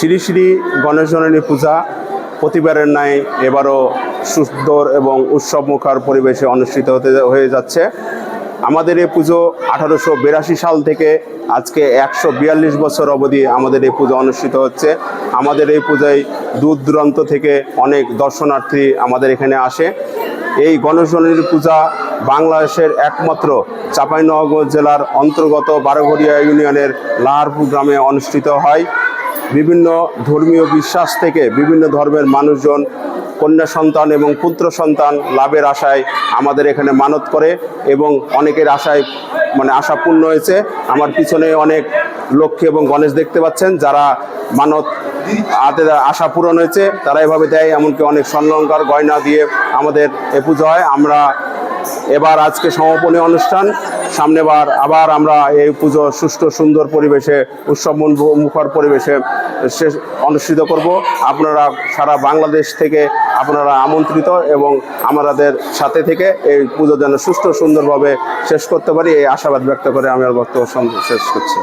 শ্রী শ্রী গণেশ জননী পূজা প্রতিবারের ন্যায় এবারও সুন্দর এবং উৎসবমুখর পরিবেশে অনুষ্ঠিত হতে হয়ে যাচ্ছে। আমাদের এই পুজো আঠারোশো বিরাশি সাল থেকে আজকে একশো বিয়াল্লিশ বছর অবধি আমাদের এই পুজো অনুষ্ঠিত হচ্ছে। আমাদের এই পূজায় দূর দূরান্ত থেকে অনেক দর্শনার্থী আমাদের এখানে আসে। এই গণেশ জননীর পূজা বাংলাদেশের একমাত্র চাঁপাইনবাবগঞ্জ জেলার অন্তর্গত বারোঘরিয়া ইউনিয়নের লাহারপুর গ্রামে অনুষ্ঠিত হয়। বিভিন্ন ধর্মীয় বিশ্বাস থেকে বিভিন্ন ধর্মের মানুষজন কন্যা সন্তান এবং পুত্র সন্তান লাভের আশায় আমাদের এখানে মানত করে এবং অনেকের আশায় মানে আশা পূর্ণ হয়েছে। আমার পিছনে অনেক লক্ষ্মী এবং গণেশ দেখতে পাচ্ছেন, যারা মানত হাতে আশা পূরণ হয়েছে, তারা এভাবে দেয়, এমনকি অনেক স্বর্ণলঙ্কার গয়না দিয়ে আমাদের এ পুজো হয়। আমরা এবার আজকে সমাপনী অনুষ্ঠান। সামনেবার আবার আমরা এই পুজো সুষ্ঠু, সুন্দর পরিবেশে, উৎসব মুখর পরিবেশে শেষ অনুষ্ঠিত করব। আপনারা সারা বাংলাদেশ থেকে আপনারা আমন্ত্রিত এবং আমাদের সাথে থেকে এই পুজো যেন সুষ্ঠু, সুন্দরভাবে শেষ করতে পারি, এই আশাবাদ ব্যক্ত করে আমি আমার বক্তব্য শেষ করছি।